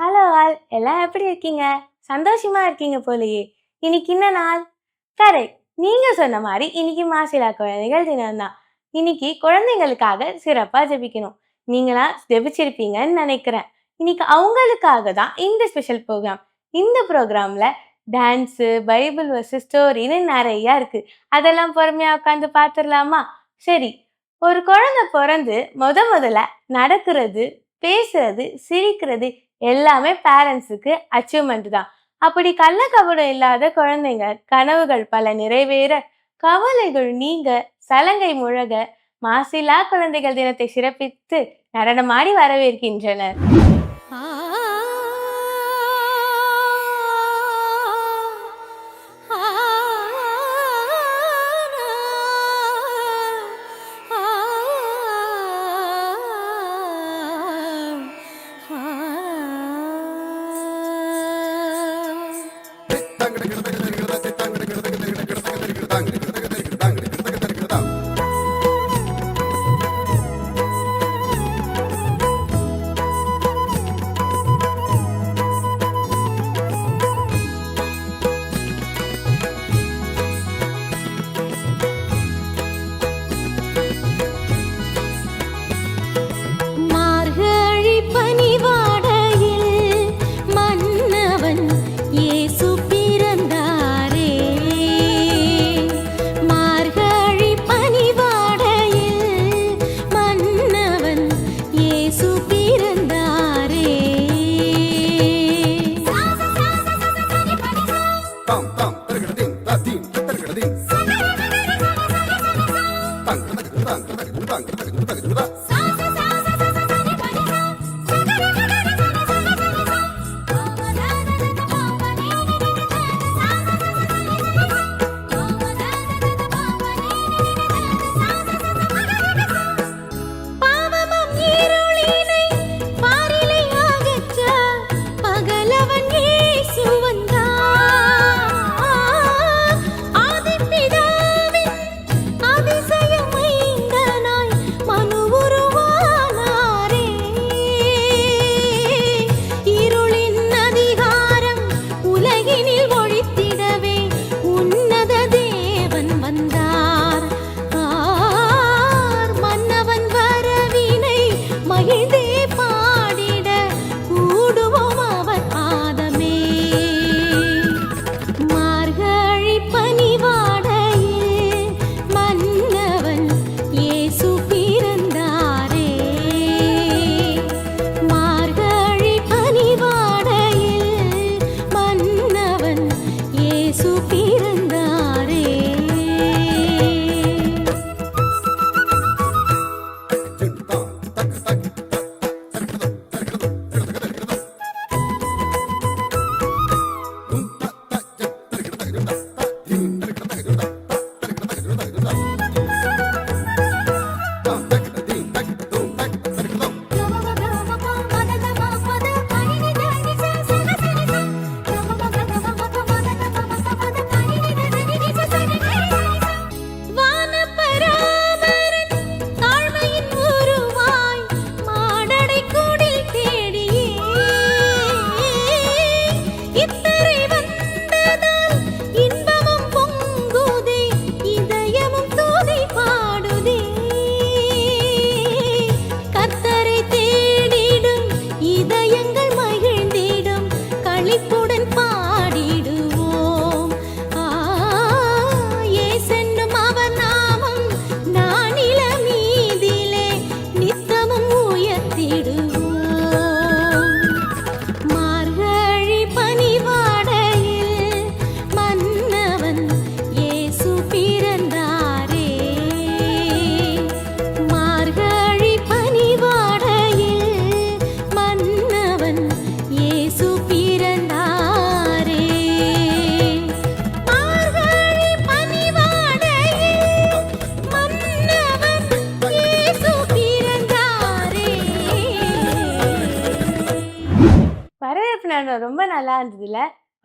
Hello all எல்லாம் எப்படி இருக்கீங்க? சந்தோஷமா இருக்கீங்க போலயே. இன்னைக்கு என்ன நாள்? கரெக்ட். நீங்க சொன்ன மாதிரி இன்னைக்கு மாசிலா குழந்தைகள் தினம் தான் இன்னைக்கு குழந்தைங்களுக்காக சிறப்பா ஜெபிக்கணும். நீங்களா ஜெபிச்சிருப்பீங்கன்னு நினைக்கிறேன். இன்னைக்கு அவங்களுக்காக தான் இந்த ஸ்பெஷல் ப்ரோக்ராம். இந்த ப்ரோக்ராம்ல டான்ஸு பைபிள் வர்ஸ் ஸ்டோரின்னு நிறைய இருக்கு. அதெல்லாம் பொறுமையா உட்காந்து பார்த்துடலாமா? சரி ஒரு குழந்தை பிறந்து முத முதல்ல நடக்கிறது பேசுறது சிரிக்கிறது எல்லாமே பேரண்ட்ஸுக்கு அச்சீவ்மெண்ட் தான். அப்படி கள்ளக்கபடம் இல்லாத குழந்தைங்க கனவுகள் பல நிறைவேற கவலைகள் நீங்க சலங்கை முழக மாசிலா குழந்தைகள் தினத்தை சிறப்பித்து நடனமாடி வரவேற்கின்றனர்.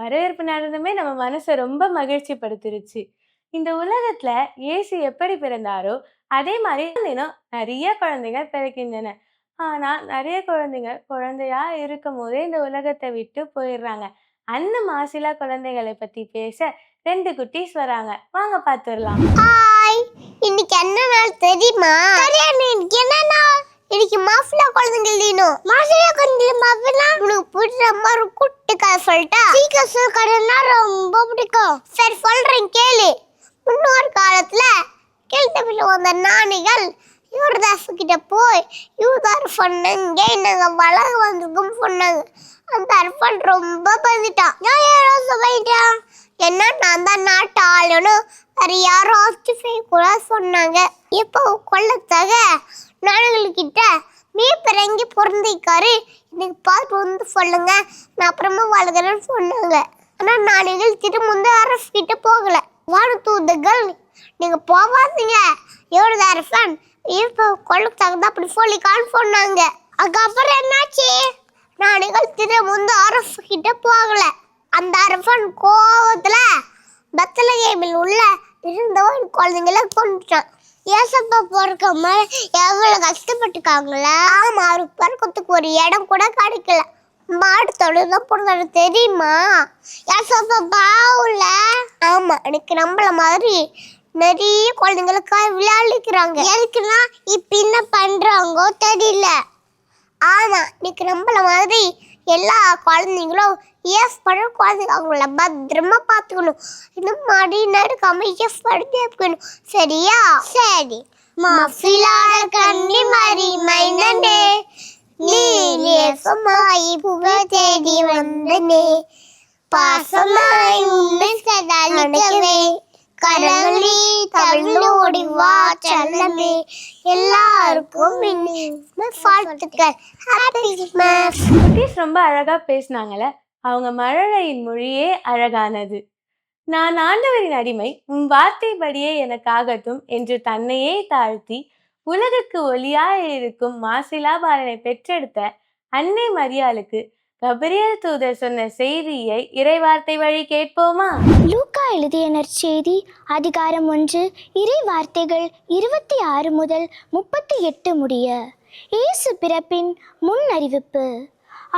வரவேற்பு நடனமே நம்ம மனசை ரொம்ப மகிழ்ச்சி படுத்திருச்சு இந்த உலகத்துல இயேசு எப்படி பிறந்தாரோ அதே மாதிரி தினம் நிறைய குழந்தைகள் பிறக்கின்றன. ஆனா நிறைய குழந்தைங்க குழந்தையா இருக்கும் போதே இந்த உலகத்தை விட்டு போயிடுறாங்க. அந்த மாசிலா குழந்தைகளை பத்தி பேச ரெண்டு குட்டீஸ் வராங்க. வாங்க பார்த்துடலாம் ஹாய் இன்னைக்கு என்ன நாள் தெரியுமா? என்ன நாள்? இன்னைக்கு மாஃபிலா குழந்தைகள் தினம் மாஃபிலா குழந்தைகள் மாஃபிலா உனக்கு பிடிச்ச மாதிரி குட்டி கதை சொல்லிட்டா. சீக்கிரம் சொல்ல கதைன்னா ரொம்ப பிடிக்கும். சரி சொல்றேன் கேளு. முன்னொரு காலத்துல கீழ்த்தமிழ்ல வந்த நாணிகள் யூரதாசு கிட்ட போய் யூதார் சொன்னாங்க நாங்க வளர வந்திருக்கோம் சொன்னாங்க. அந்த அர்ஃபன் ரொம்ப பயந்துட்டான் நான் யாரோ சொல்லிட்டான் என்ன நான் தான் நாட்டு ஆளுன்னு வேற யாரும் ஆஸ்டிஃபை கூட சொன்னாங்க. இப்போ கொள்ளத்தக நாடுகள்கிட்ட மீப்பிறங்கி பிறந்திருக்காரு எனக்கு பார்த்து வந்து சொல்லுங்க. நான் அப்புறமா வாழ்கிறேன்னு சொன்னாங்க. ஆனால் நாடுகள் திரும்ப வந்து அரசு கிட்ட போகல. வானத்தூதர்கள் நீங்கள் போவாதீங்க. எவ்வளோ அரசன். இப்போ கொள்ளத்தக தான் அப்படி சொல்லிக்கான்னு சொன்னாங்க. அதுக்கப்புறம் என்னாச்சு? நாடுகள் திரும்ப வந்து அரசு கிட்ட போகல. அந்த அரசன் கோவத்துல பத்தலகேமில் உள்ள இருந்தவன் குழந்தைங்கள கொண்டுட்டான் ஏசப்பா பிறக்காம எவ்வளவு கஷ்டப்பட்டுருக்காங்களா? ஆமா. அவருக்கு பிறக்கிறதுக்கு ஒரு இடம் கூட கிடைக்கல. மாடு தொழுதான் போடுறது தெரியுமா? ஏசப்பா பாவுல ஆமா. எனக்கு நம்மள மாதிரி நிறைய குழந்தைங்களுக்காக விளையாடிக்கிறாங்க. எதுக்குன்னா இப்ப என்ன பண்றாங்கோ தெரியல. ஆமா. இன்னைக்கு நம்மள மாதிரி எல்லா குழந்தைங்களும் எஃப் பண்ண குழந்தைங்க அவங்கள பத்திரமா பார்த்துக்கணும். இன்னும் மடி நடுக்காம எஃப் பண்ணி இருக்கணும் சரியா? சரி. மஃபிலாட கண்ணி மாறி மைனனே. நீ நேசமாய் புக தேடி வந்தனே. பாசமாய் உன்னை சதாளிக்கவே. கரங்களி தவிழ்ந்து ஓடி வா எல்லாருக்கும் வாழ்த்துக்கள். ஹாப்பி குட்டீஸ் ரொம்ப அழகா பேசினாங்கல்ல? அவங்க மழலையின் மொழியே அழகானது. நான் ஆண்டவரின் அடிமை உன் வார்த்தைப்படியே எனக்காகட்டும் என்று தன்னையே தாழ்த்தி உலகுக்கு ஒளியாய் இருக்கும் மாசிலா பாலனை பெற்றெடுத்த அன்னை மரியாளுக்கு கபிரியல் தூதர் சொன்ன செய்தியை இறைவார்த்தை வழி கேட்போமா? லூக்கா எழுதிய நற்செய்தி அதிகாரம் ஒன்று இறை வார்த்தைகள் இருபத்தி ஆறு முதல் முப்பத்தி எட்டு முடிய. இயேசு பிறப்பின் முன் அறிவிப்பு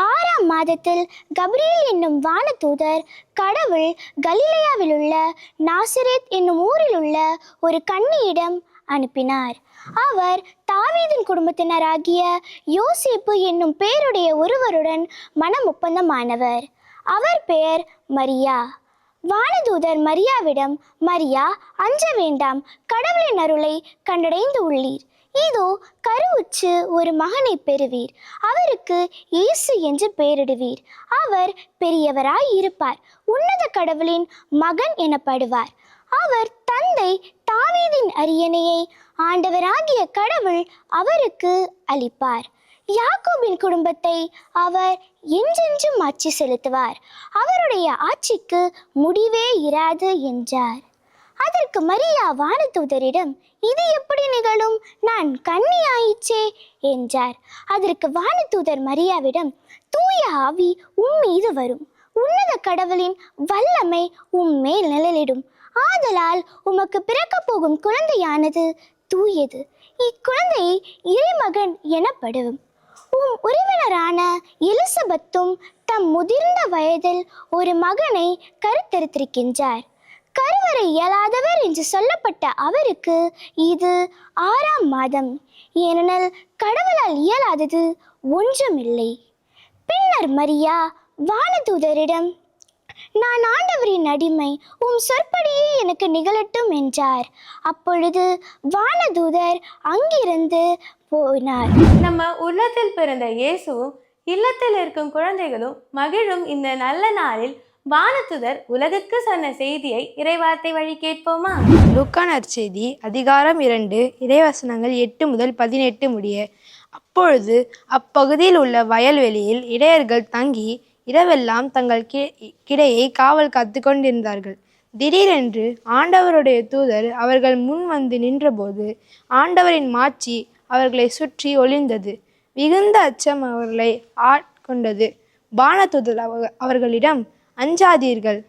ஆறாம் மாதத்தில் கபிரியல் என்னும் வானதூதர் கடவுள் கலிலேயாவில் உள்ள நாசரேத் என்னும் ஊரில் உள்ள ஒரு கன்னியிடம் அனுப்பினார். அவர் தாவீதின் குடும்பத்தினராகிய யோசேப்பு என்னும் பேருடைய ஒருவருடன் மனம் ஒப்பந்தமானவர் அவர் பெயர் மரியா. வானதூதர் மரியாவிடம் மரியா அஞ்ச வேண்டாம் கடவுளின் அருளை கண்டடைந்து உள்ளீர். இதோ கருவுற்று ஒரு மகனை பெறுவீர். அவருக்கு இயேசு என்று பெயரிடுவீர். அவர் பெரியவராய் இருப்பார். உன்னத கடவுளின் மகன் எனப்படுவார். அவர் தந்தை தாவீதின் அரியணையை ஆண்டவராகிய கடவுள் அவருக்கு அளிப்பார். யாக்கோபின் குடும்பத்தை அவர் என்றென்றும் ஆட்சி செலுத்துவார். அவருடைய ஆட்சிக்கு முடிவே இராது என்றார். அதற்கு மரியா வானதூதரிடம் இது எப்படி நிகழும்? நான் கண்ணி ஆயிற்றே என்றார். அதற்கு வானதூதர் மரியாவிடம் தூய ஆவி உம் மீது வரும். உன்னத கடவுளின் வல்லமை உம்மேல் நிழலிடும். ஆதலால் உமக்கு பிறக்கப் போகும் குழந்தையானது தூயது. இக்குழந்தை இறைமகன் எனப்படும். உம் உறவினரான எலிசபெத்தும் தம் முதிர்ந்த வயதில் ஒரு மகனை கருத்தரித்திருக்கின்றார் கருவறை இயலாதவர் என்று சொல்லப்பட்ட அவருக்கு இது ஆறாம் மாதம். ஏனெனில் கடவுளால் இயலாதது ஒன்றுமில்லை. பின்னர் மரியா வானதூதரிடம் நான் ஆண்டவரின் அடிமை உம் சொற்படியே எனக்கு நிகழட்டும் என்றார். அப்பொழுது வானதூதர் அங்கிருந்து போனார். நம்ம உள்ளத்தில் பிறந்த இயேசுவும் இல்லத்தில் இருக்கும் குழந்தைகளும் மகிழும் இந்த நல்ல நாளில் வானத்துதர் உலகுக்கு சொன்ன செய்தியை இறைவார்த்தை வழி கேட்போமா? லூக்கா நற்செய்தி அதிகாரம் இரண்டு இறைவசனங்கள் எட்டு முதல் பதினெட்டு முடிய. அப்பொழுது அப்பகுதியில் உள்ள வயல்வெளியில் இடையர்கள் தங்கி இரவெல்லாம் தங்கள் கி- கிடையை காவல் காத்து கொண்டிருந்தார்கள் திடீரென்று ஆண்டவருடைய தூதர் அவர்கள் முன் வந்து நின்றபோது ஆண்டவரின் மாட்சி அவர்களை சுற்றி ஒளிந்தது. மிகுந்த அச்சம் அவர்களை ஆட்கொண்டது. வானதூதர் அவ- அவர்களிடம் அஞ்சாதீர்கள்.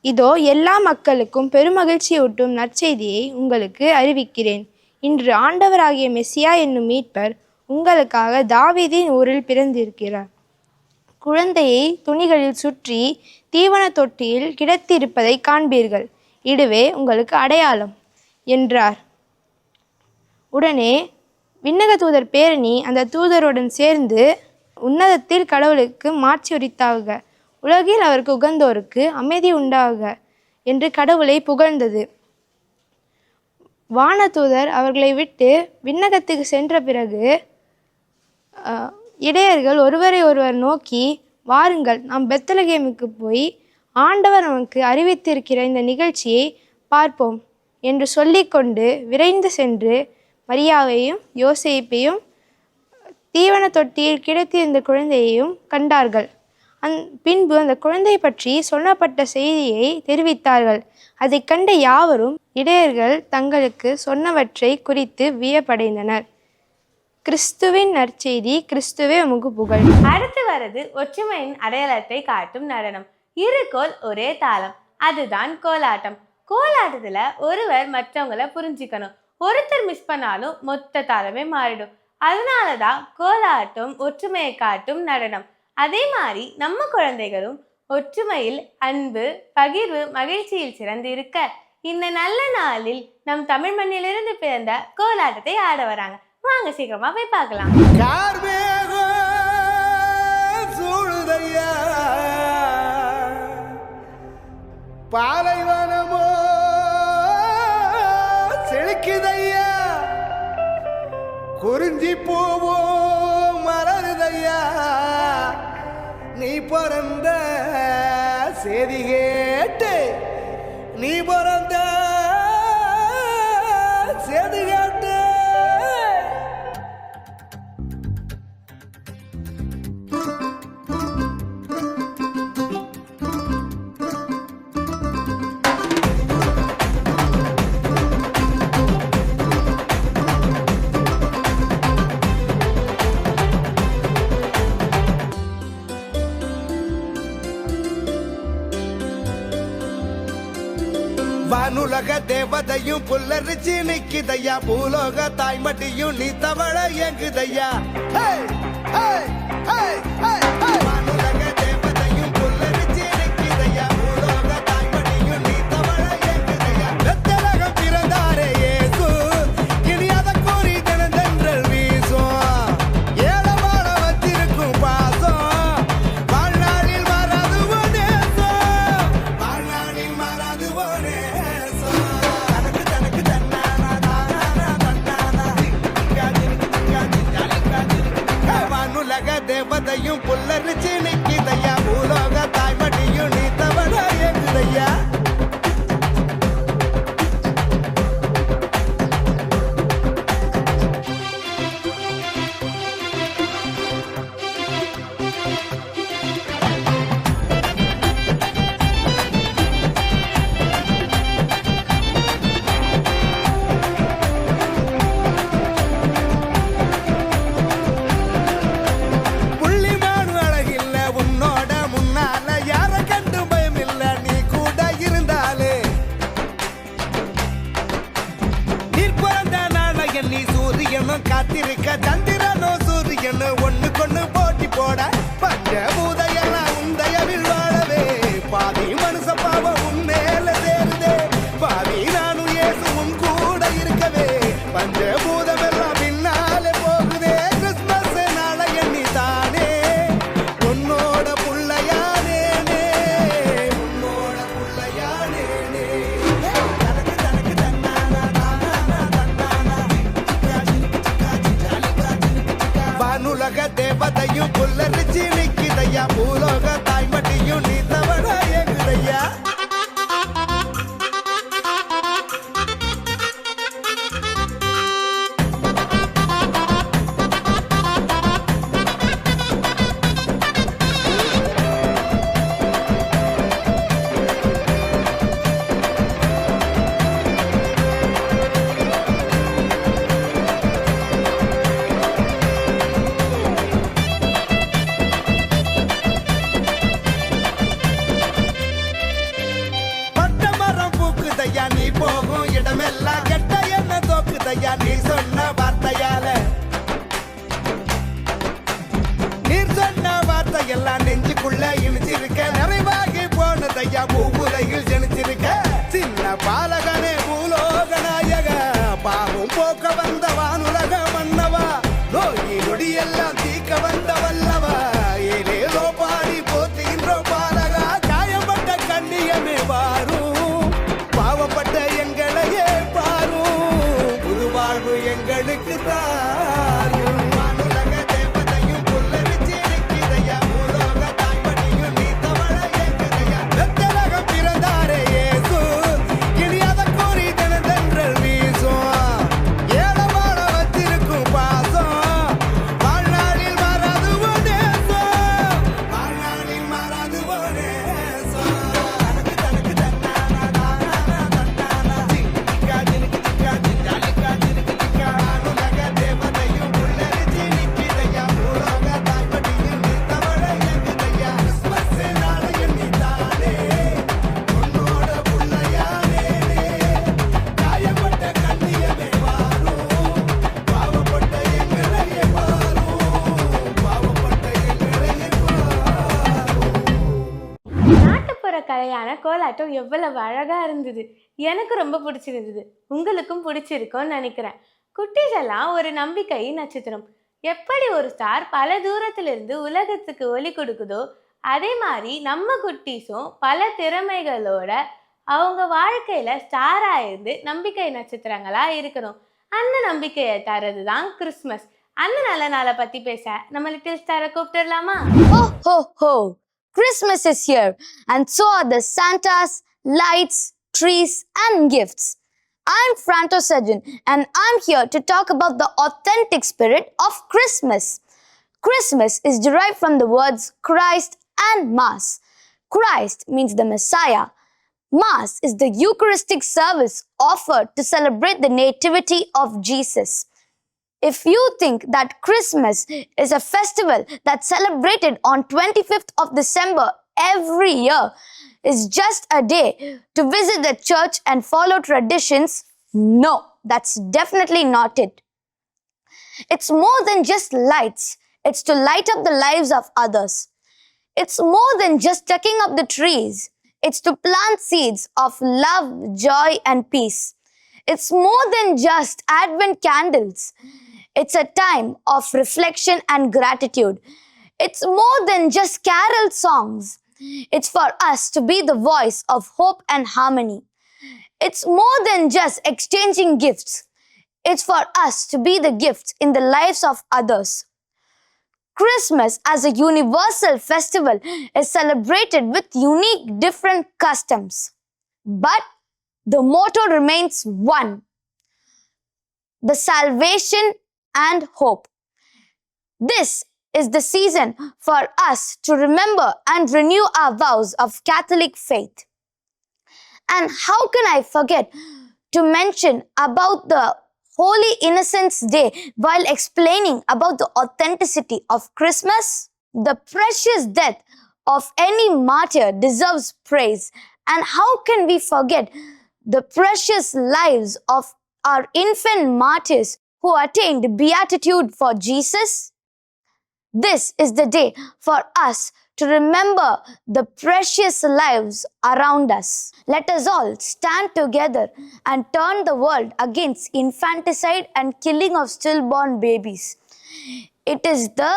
இதோ எல்லா மக்களுக்கும் பெருமகிழ்ச்சியூட்டும் நற்செய்தியை உங்களுக்கு அறிவிக்கிறேன். இன்று ஆண்டவராகிய மெஸ்ஸியா என்னும் மீட்பர் உங்களுக்காக தாவீதின் ஊரில் பிறந்திருக்கிறார். குழந்தையை துணிகளில் சுற்றி தீவன தொட்டியில் கிடத்தியிருப்பதை காண்பீர்கள். இதுவே உங்களுக்கு அடையாளம் என்றார். உடனே விண்ணக தூதர் பேரணி அந்த தூதருடன் சேர்ந்து உன்னதத்தில் கடவுளுக்கு மாட்சி உரித்தாக. உலகில் அவருக்கு உகந்தோருக்கு அமைதி உண்டாக என்று கடவுளை புகழ்ந்தது. வானதூதர் அவர்களை விட்டு விண்ணகத்துக்கு சென்ற பிறகு இடையர்கள் ஒருவரை ஒருவர் நோக்கி வாருங்கள் நாம் பெத்தலகேமுக்கு போய் ஆண்டவர் நமக்கு அறிவித்திருக்கிற இந்த நிகழ்ச்சியை பார்ப்போம் என்று சொல்லிக்கொண்டு விரைந்து சென்று மரியாவையும் யோசிப்பையும் தீவன தொட்டியில் கிடைத்திருந்த குழந்தையையும் கண்டார்கள். அந் பின்பு அந்த குழந்தை பற்றி சொல்லப்பட்ட செய்தியை தெரிவித்தார்கள். அதைக் கண்ட யாவரும் இடையர்கள் தங்களுக்கு சொன்னவற்றை குறித்து வியப்படைந்தனர். கிறிஸ்துவின் நற்செய்தி கிறிஸ்துவே உமக்கு புகழ். அடுத்து வரது ஒற்றுமையின் அடையாளத்தை காட்டும் நடனம். இரு கோல் ஒரே தாளம். அதுதான் கோலாட்டம். கோலாட்டத்துல ஒருவர் மற்றவங்கள புரிஞ்சுக்கணும். ஒருத்தர் மிஸ் பண்ணாலும் மொத்த தாளமே மாறிடும். அதனாலதான் கோலாட்டம் ஒற்றுமையை காட்டும் நடனம். அதே மாதிரி நம்ம குழந்தைகளும் ஒற்றுமையில் அன்பு பகிர்வு மகிழ்ச்சியில் சிறந்து இருக்க. இந்த நல்ல நாளில் நம் தமிழ் மண்ணிலிருந்து பிறந்த கோலாட்டத்தை ஆட வராங்க. வாங்க சீக்கிரமா போய் பார்க்கலாம். பாலைவனமோ செழிக்குதையா? குறிஞ்சி போவோ மலருதையா? நீ பிறந்த செய்தி கேட்டு நீ பிற தேவதையும் புல்லரிச்சு நிக்குதையா? பூலோக தாய்மட்டியும் நீ தவழ எங்குதையா ஹே, ஹே, ஹே, ஹே, சின்ன கோலாட்டம் எவ்வளவு அழகாக இருந்தது. எனக்கு ரொம்ப பிடிச்சிருந்தது. உங்களுக்கும் பிடிச்சிருக்கும்னு நினைக்கிறேன். குட்டீஸ் எல்லாம் ஒரு நம்பிக்கை நட்சத்திரம். எப்படி ஒரு ஸ்டார் பல தூரத்திலிருந்து உலகத்துக்கு ஒளி கொடுக்குதோ அதே மாதிரி நம்ம குட்டீஸும் பல திறமைகளோட அவங்க வாழ்க்கையில் ஸ்டாராக இருந்து நம்பிக்கை நட்சத்திரங்களாக இருக்கணும். அந்த நம்பிக்கையை தரது தான் கிறிஸ்மஸ். அந்த நல்ல நாளை பற்றி பேச நம்ம லிட்டில் ஸ்டாரை கூப்பிட்டுடலாமா? ஓ ஹோ ஹோ. Christmas is here, and so are the Santas, lights, trees, and gifts. I'm Franto Sajjan, and I'm here to talk about the authentic spirit of Christmas. Christmas is derived from the words Christ and Mass. Christ means the Messiah. Mass is the Eucharistic service offered to celebrate the nativity of Jesus. If you think that Christmas is a festival that's celebrated on 25th of December every year, is just a day to visit the church and follow traditions, no, that's definitely not it. It's more than just lights, it's to light up the lives of others. It's more than just tucking up the trees, it's to plant seeds of love, joy, and peace. It's more than just Advent candles. It's a time of reflection and gratitude. It's more than just carol songs. It's for us to be the voice of hope and harmony. It's more than just exchanging gifts. It's for us to be the gifts in the lives of others. Christmas as a universal festival is celebrated with unique different customs. But the motto remains one the salvation and hope. This is the season for us to remember and renew our vows of Catholic faith. And how can I forget to mention about the Holy Innocents Day while explaining about the authenticity of Christmas? The precious death of any martyr deserves praise. And how can we forget the precious lives of our infant martyrs who attained beatitude for Jesus? This is the day for us to remember the precious lives around us. Let us all stand together and turn the world against infanticide and killing of stillborn babies. It is the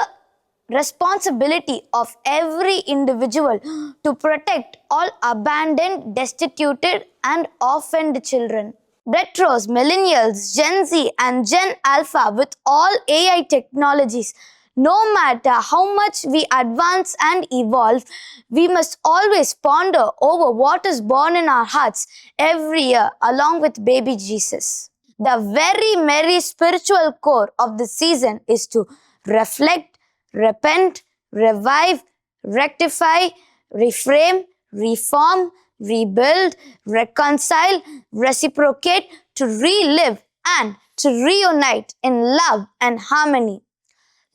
responsibility of every individual to protect all abandoned, destituted, and orphaned children. Retros, millennials, Gen Z, and Gen Alpha with all AI technologies no matter how much we advance and evolve, we must always ponder over what is born in our hearts every year along with baby Jesus. The very merry spiritual core of the season is to reflect, repent, revive, rectify, reframe, reform, rebuild, reconcile, reciprocate, to relive, and to reunite in love and harmony.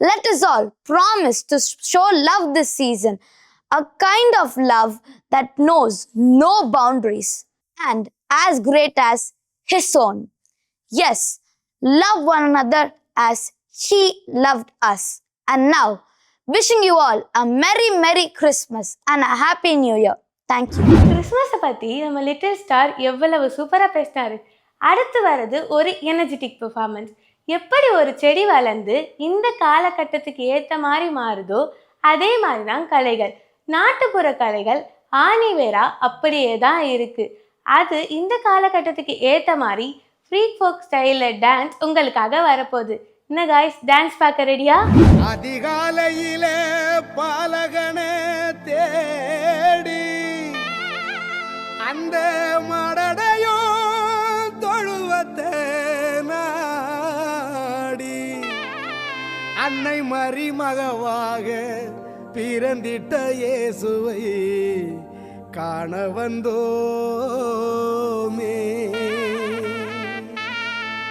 Let us all promise to show love this season, a kind of love that knows no boundaries and as great as His own. Yes, love one another as He loved us. And now, wishing you all a Merry, Merry Christmas and a Happy New Year. Thank you கிறிஸ்மஸை பற்றி நம்ம little star எவ்வளவு சூப்பராக பேசினாரு. அடுத்து வர்றது ஒரு energetic performance எப்படி ஒரு செடி வளர்ந்து இந்த காலகட்டத்துக்கு ஏற்ற மாதிரி மாறுதோ அதே மாதிரி தான் கலைகள். நாட்டுப்புற கலைகள் ஆணிவேரா அப்படியே தான் இருக்குது அது இந்த காலகட்டத்துக்கு ஏற்ற மாதிரி ஃப்ரீ ஃபோக் ஸ்டைலில் டான்ஸ் உங்களுக்காக வரப்போகுது. என்ன காய்ஸ் டான்ஸ் பார்க்க ரெடியா அதிகாலையிலே பாலகனே தேடி அந்த மடடையோ தொழுவத்தை நாடி. அன்னை மறிமகவாக பிறந்திட்ட இயேசுவை காண வந்தோமே.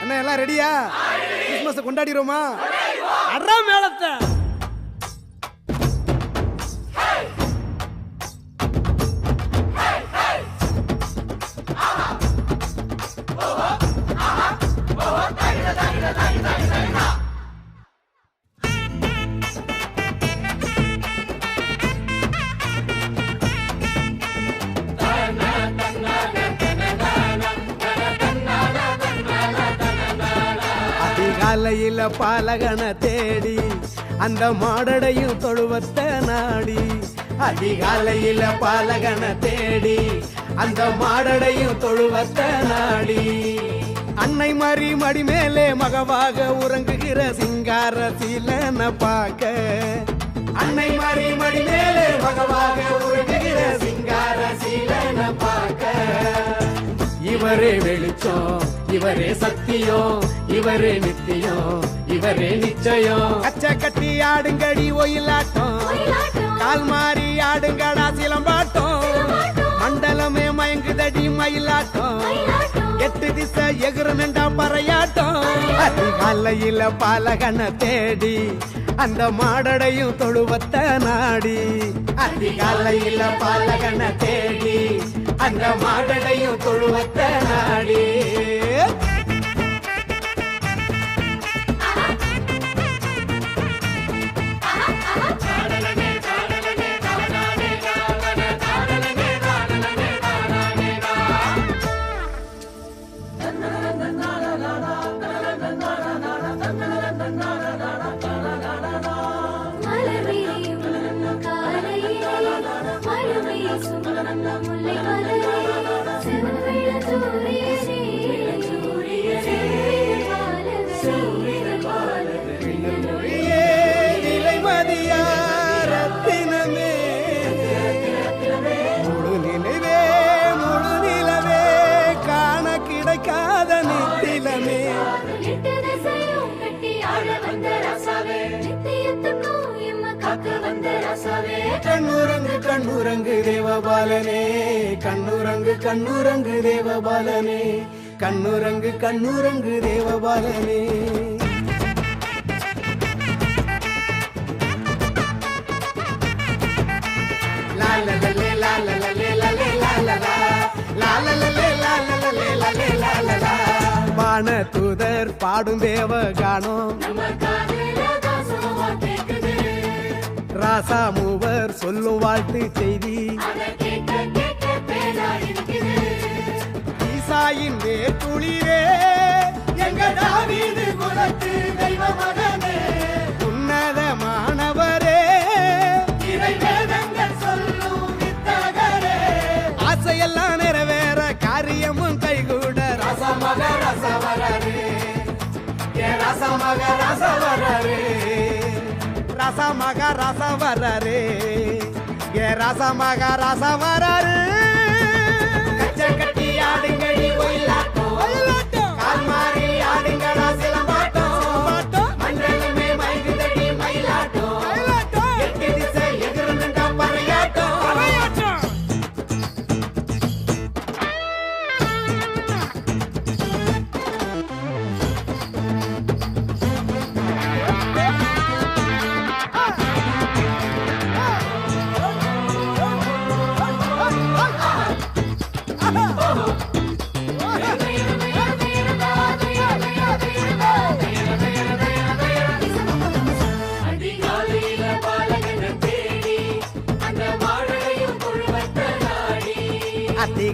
அண்ணா எல்லாம் ரெடியா கிறிஸ்மஸ் கொண்டாடிடுவோமா. அறா மேளத்தை. அந்த பாலகனை தேடி அந்த மாடடையும் தொழுவத்த நாடி அதிகாலையில பாலகனை தேடி அந்த மாடடையும் தொழுவத்த நாடி. அன்னை மறி மடி மேலே மகவாக உறங்குகிற சிங்கார சீலன பார்க்க அன்னை மறி மடி மேலே மகவாக உறங்குகிற சிங்கார சீலன பார்க்க இவரே வெளிச்சம். இவரே சத்தியம் இவரே நித்தியம் இவரே நிச்சயம் அச்ச கட்டி ஆடுங்கடி ஒயிலாட்டம். கால் மாறி ஆடுங்கடா சிலம்பாட்டம். மண்டலமே மயங்குதடி மயிலாட்டம். எட்டு திசை எகுறனண்டா பறையாட்டம். அதிகாலையில பாலகனை தேடி அந்த மாடடையும் தொழுவத்த நாடி. அதிகாலையில பாலகனை தேடி அந்த மாடடையும் தொழுவத்த நாடி காக்க வந்த ராசாவே. கண்ணுரங்கு கண்ணுரங்கு தேவபாலனே. கண்ணுரங்கு கண்ணுரங்கு தேவபாலனே. கண்ணுரங்கு கண்ணுரங்கு தேவபாலனே. வான தூதர் பாடும் தேவ கானம் ராசா மூவர் சொல்லும் வாழ்த்து செய்தி. ஈசாயின் வேற்றுளிரே எங்க தாவீது குலத்து தெய்வ மகனே இறை வேதங்கள் சொல்லும் வித்தகரே ஆசையெல்லாம் நிறைவேற காரியமும் கைகூட ரசமக ரசவரரே ரசமக ரசவரரே ரசமக வர்றாரு ஏ ரசமக ரசவரரே கச்ச கட்டி ஆடுங்கடி ஒயிலாட்டம்.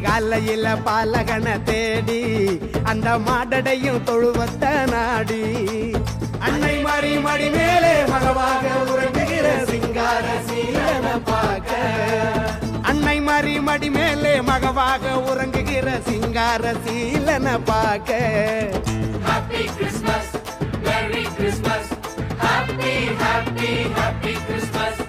காலையில பாலகனை தேடி அந்த மாடடையும் தொழுவத்த நாடி. அன்னை மாறி மடி மேலே மகவாக உறங்குகிற சிங்கார சீலன பார்க்க. அன்னை மாறி மடி மேலே மகவாக உறங்குகிற சிங்கார சீலன பார்க்க. Happy Christmas merry Christmas happy happy happy Christmas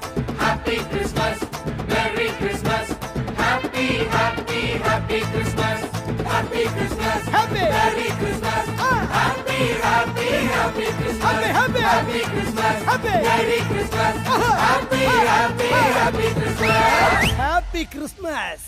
Happy, Happy Christmas, Happy Christmas, Happy. Merry Christmas, Happy, Happy, Happy Christmas, Happy, happy. Happy Christmas, Happy. Merry Christmas, Happy, Happy, Happy Christmas. Happy Christmas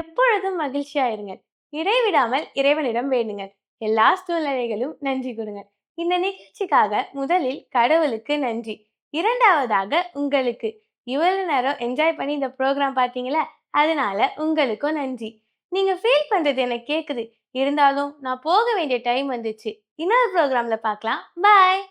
எப்பொழுதும் மகிழ்ச்சியா இருங்க இடைவிடாமல் இறைவனிடம் வேண்டுங்கள் எல்லா சூழ்நிலைகளும் நன்றி கொடுங்க இந்த நிகழ்ச்சிக்காக முதலில் கடவுளுக்கு நன்றி இரண்டாவதாக உங்களுக்கு இவ்வளவு நேரம் என்ஜாய் பண்ணி இந்த ப்ரோக்ராம் பார்த்தீங்களா அதனால உங்களுக்கும் நன்றி நீங்கள் ஃபீல் பண்ணுறது எனக்கு கேட்குது இருந்தாலும் நான் போக வேண்டிய டைம் வந்துச்சு. இன்னொரு ப்ரோக்ராமில் பார்க்கலாம். பாய்